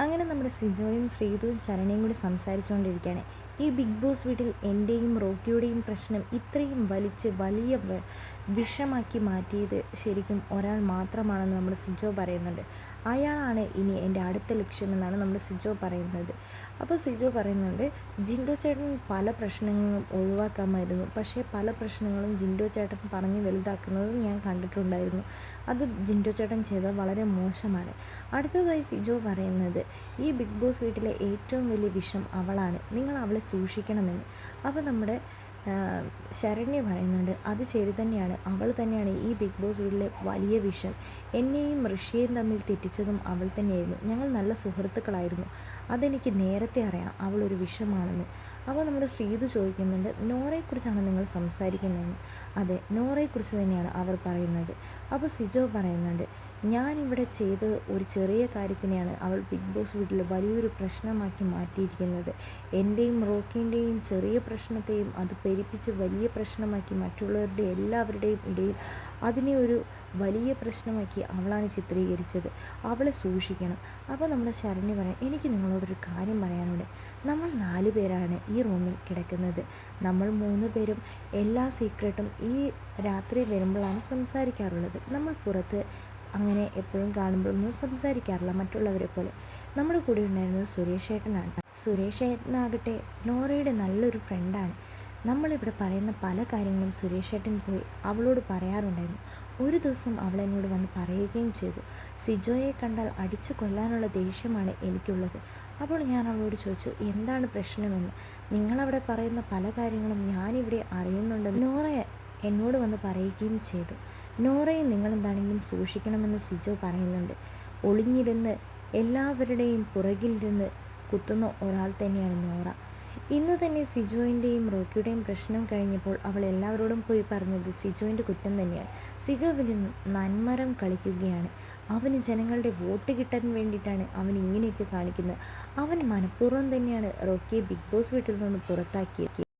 അങ്ങനെ നമ്മുടെ സിജോയും ശ്രീതുവും ശരണയും കൂടി സംസാരിച്ചുകൊണ്ടിരിക്കുകയാണ്. ഈ ബിഗ് ബോസ് വീട്ടിൽ എന്റെയും റോക്കിയുടെയും പ്രശ്നം ഇത്രയും വലിച്ച് വലിയ വിഷമാക്കി മാറ്റിയത് ശരിക്കും ഒരാൾ മാത്രമാണെന്ന് നമ്മുടെ സിജോ പറയുന്നുണ്ട്. അയാളാണ് ഇനി എന്റെ അടുത്ത ലക്ഷ്യമെന്നാണ് നമ്മുടെ സിജോ പറയുന്നത്. അപ്പോൾ സിജോ പറയുന്നുണ്ട് ജിൻഡോ ചേട്ടൻ പല പ്രശ്നങ്ങളും ഒഴിവാക്കാമായിരുന്നു. പക്ഷേ പല പ്രശ്നങ്ങളും ജിൻഡോ ചേട്ടൻ പറഞ്ഞ് വലുതാക്കുന്നത് ഞാൻ കണ്ടിട്ടുണ്ടായിരുന്നു. അത് ജിൻഡോ ചേട്ടൻ ചെയ്തത് വളരെ മോശമാണ്. അടുത്തതായി സിജോ പറയുന്നത് ഈ ബിഗ് ബോസ് വീട്ടിലെ ഏറ്റവും വലിയ വിഷം അവളാണ്. നിങ്ങൾ അവളെ സൂക്ഷിക്കണമെന്ന്. അപ്പോൾ നമ്മുടെ ശരണ്യ പറയുന്നുണ്ട് അത് ശരി തന്നെയാണ്. അവൾ തന്നെയാണ് ഈ ബിഗ് ബോസ് വീട്ടിലെ വലിയ വിഷം എന്നെയും ഋഷിയെയും തമ്മിൽ തെറ്റിച്ചതും അവൾ തന്നെയായിരുന്നു. ഞങ്ങൾ നല്ല സുഹൃത്തുക്കളായിരുന്നു. അതെനിക്ക് നേരത്തെ അറിയാം. അവൾ ഒരു വിഷമാണെന്ന്. അപ്പോൾ നമ്മുടെ ശ്രീതു ചോദിക്കുന്നുണ്ട് നോറയെക്കുറിച്ചാണ് നിങ്ങൾ സംസാരിക്കുന്നതെന്ന്? അതെ നോറയെക്കുറിച്ച് തന്നെയാണ് അവർ പറയുന്നത്. അപ്പോൾ സിജോ പറയുന്നുണ്ട് ഞാനിവിടെ ചെയ്ത ഒരു ചെറിയ കാര്യത്തിനെയാണ് അവൾ ബിഗ് ബോസ് വീട്ടിൽ വലിയൊരു പ്രശ്നമാക്കി മാറ്റിയിരിക്കുന്നത്. എന്റെയും റോക്കിന്റെയും ചെറിയ പ്രശ്നത്തെയും അത് പെരിപ്പിച്ച് വലിയ പ്രശ്നമാക്കി മറ്റുള്ളവരുടെ എല്ലാവരുടെയും ഇടയിൽ അതിനെ ഒരു വലിയ പ്രശ്നമാക്കി അവളാണ് ചിത്രീകരിച്ചത്. അവളെ സൂക്ഷിക്കണം. അപ്പോൾ നമ്മുടെ ശരണ്യ പറയാം എനിക്ക് നിങ്ങളോടൊരു കാര്യം പറയാനുണ്ട്. നമ്മൾ നാല് പേരാണ് ഈ റൂമിൽ കിടക്കുന്നത്. നമ്മൾ മൂന്ന് പേരും എല്ലാ സീക്രട്ടും ഈ രാത്രി വരുമ്പോഴാണ് സംസാരിക്കാറുള്ളത്. നമ്മൾ പുറത്ത് അങ്ങനെ എപ്പോഴും കാണുമ്പോഴൊന്നും സംസാരിക്കാറില്ല മറ്റുള്ളവരെ പോലെ. നമ്മുടെ കൂടെ ഉണ്ടായിരുന്നത് സുരേഷ് ഏട്ടനാണ്. സുരേഷ് ഏട്ടനാകട്ടെ നോറയുടെ നല്ലൊരു ഫ്രണ്ടാണ് നമ്മളിവിടെ പറയുന്ന പല കാര്യങ്ങളും സുരേഷ് ഏട്ടൻ പോയി അവളോട് പറയാറുണ്ടായിരുന്നു. ഒരു ദിവസം അവൾ എന്നോട് വന്ന് പറയുകയും ചെയ്തു സിജോയെ കണ്ടാൽ അടിച്ചു കൊല്ലാനുള്ള ദേഷ്യമാണ് എനിക്കുള്ളത്. അപ്പോൾ ഞാൻ അവളോട് ചോദിച്ചു എന്താണ് പ്രശ്നമെന്ന്? നിങ്ങളവിടെ പറയുന്ന പല കാര്യങ്ങളും ഞാനിവിടെ അറിയുന്നുണ്ടെന്ന് നോറ എന്നോട് വന്ന് പറയുകയും ചെയ്തു. നോറയെ നിങ്ങളെന്താണെങ്കിലും സൂക്ഷിക്കണമെന്ന് സിജോ പറയുന്നുണ്ട്. ഒളിഞ്ഞിരുന്ന് എല്ലാവരുടെയും പുറകിലിരുന്ന് കുത്തുന്ന ഒരാൾ തന്നെയാണ് നോറ. ഇന്ന് തന്നെ സിജോയിന്റെയും റോക്കിയുടെയും പ്രശ്നം കഴിഞ്ഞപ്പോൾ അവൾ എല്ലാവരോടും പോയി പറഞ്ഞത് സിജോയിന്റെ കുറ്റം തന്നെയാണ്. സിജോ വലിയ നന്മരം കളിക്കുകയാണ്. അവന് ജനങ്ങളുടെ വോട്ട് കിട്ടാൻ വേണ്ടിയിട്ടാണ് അവൻ ഇങ്ങനെയൊക്കെ കാണിക്കുന്നത്. അവൻ മനഃപൂർവം തന്നെയാണ് റോക്കിയെ ബിഗ് ബോസ് വീട്ടിൽ നിന്ന് പുറത്താക്കിയത്.